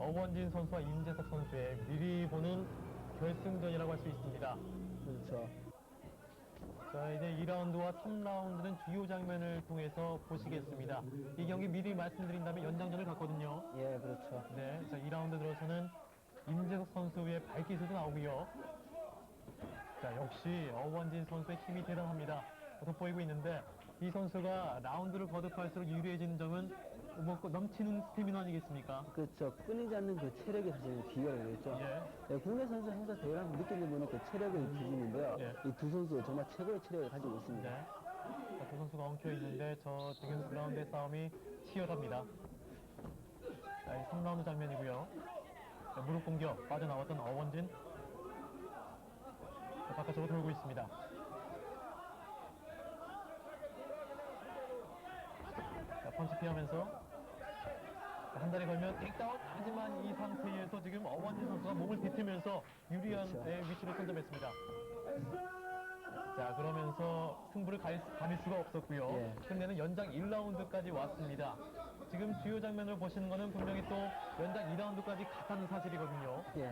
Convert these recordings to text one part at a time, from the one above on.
어원진 선수와 임재석 선수의 미리 보는 결승전이라고 할 수 있습니다. 그렇죠. 자, 이제 2라운드와 3라운드는 주요 장면을 통해서 보시겠습니다. 이 경기 미리 말씀드린다면 연장전을 갔거든요. 예, 그렇죠. 네, 자, 2라운드 들어서는 임재석 선수의 발기수도 나오고요. 자, 역시 어원진 선수의 힘이 대단합니다. 돋보이고 있는데 이 선수가 라운드를 거듭할수록 유리해지는 점은 뭐 넘치는 스태미너 아니겠습니까? 그렇죠. 끊이지 않는 그 체력이 사실 비결이 되겠죠. 예. 네, 국내 선수 항상 대회랑 느끼는 거는 그 체력의 기준인데요. 예. 이 두 선수 정말 최고의 체력을 가지고 있습니다. 네. 자, 두 선수가 엉켜 있는데 저 지금 2라운드의 싸움이 치열합니다. 자, 이 3라운드 장면이고요. 자, 무릎 공격 빠져나왔던 어원진. 자, 바깥쪽으로 돌고 있습니다. 자, 펀치 피하면서 자, 한 달에 걸면 테이크다운 하지만 이 상태에서 지금 어원진 선수가 몸을 비틀면서 유리한 그렇죠. 네, 위치를 선점했습니다. 자 그러면서 승부를 가릴, 수- 가릴 수가 없었고요. 예. 끝내는 연장 1라운드까지 왔습니다. 지금 주요 장면을 보시는 거는 분명히 또 연장 2라운드까지 갔다는 사실이거든요. 예.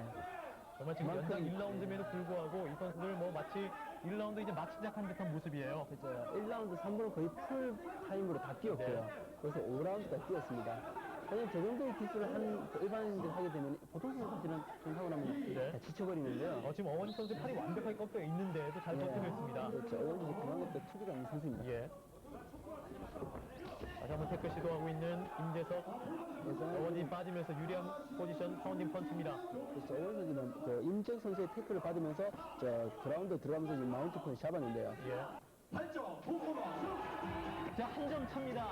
정말 지금 연장 1라운드에도 불구하고 이 선수들 뭐 마치 1라운드 이제 마치 시작한 듯한 모습이에요. 그렇죠. 1라운드, 3부는 거의 풀 타임으로 다 뛰었고요. 네. 그래서 5라운드까지 뛰었습니다. 사실 저 정도의 기술을 한 일반인들 하게 되면 보통 선수들은 좀 하고 나면 네. 다 지쳐버리는데요. 어, 지금 어원희 선수 팔이 완벽하게 꺾여 있는데도 잘 버티고 그렇죠. 어원지 그만큼 투구가 있는 선수입니다. 예. 다시 한번 태클 시도하고 있는 임재석. 어원이 빠지면서 유리한 포지션 파운딩 펀치입니다. 그렇죠. 어원 선수는 그 임재혁 선수의 태클을 받으면서 저 그라운드 들어가면서 지금 마운트 펀치 잡았는데요. 예. 8점 보코너 자, 한점 차입니다.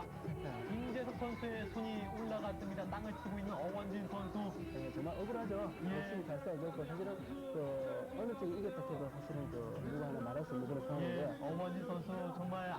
임재석 선수의 손이 올라갔습니다. 땅을 치고 있는 어원진 선수. 네, 정말 억울하죠. 예. 열심히 잘 싸워줬고 사실은 그 어느 쪽이 이겼다 해도 사실은 그